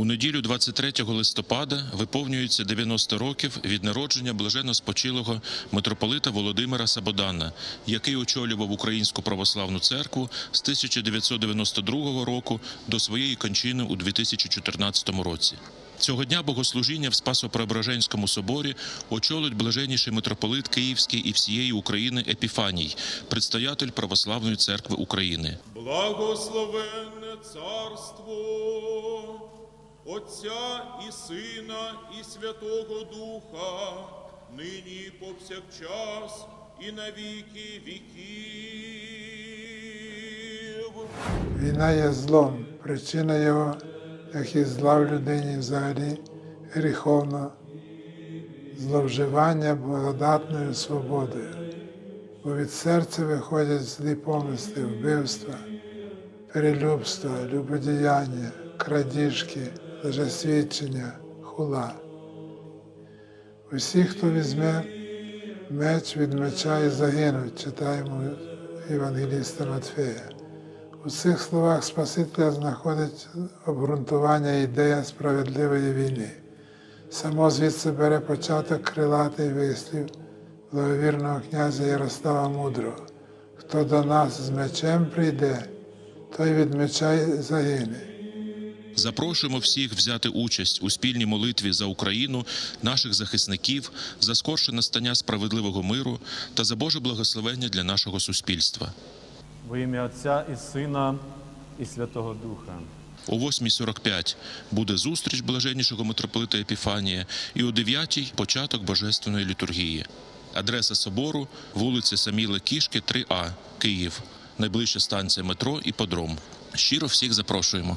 У неділю 23 листопада виповнюється 90 років від народження блаженно спочилого митрополита Володимира Сабодана, який очолював Українську православну церкву з 1992 року до своєї кончини у 2014 році. Цього дня богослужіння в Спасо-Преображенському соборі очолить блаженніший митрополит Київський і всієї України Епіфаній, предстоятель Православної церкви України. Благословенне царство Отця і Сина, і Святого Духа, нині повсякчас, і на віки віків. Війна є злом, причина його, як і зла в людині взагалі, гріховно, зловживання благодатною свободою, бо від серця виходять злі помисли, вбивства, перелюбства, любодіяння, крадіжки, лжесвідчення, хула. Усі, хто візьме меч від меча і загинуть, читаємо Євангеліста Матфея. У цих словах Спасителя знаходить обґрунтування ідея справедливої війни. Само звідси бере початок крилатий вислів благовірного князя Ярослава Мудрого. Хто до нас з мечем прийде, той від меча й загине. Запрошуємо всіх взяти участь у спільній молитві за Україну, наших захисників, за скорше настання справедливого миру та за Боже благословення для нашого суспільства. Во ім'я Отця і Сина і Святого Духа. О 8.45 буде зустріч блаженнішого митрополита Епіфанія і о 9.00 початок божественної літургії. Адреса собору вулиця Саміла Кішки, 3А, Київ. Найближча станція метро і подром. Щиро всіх запрошуємо.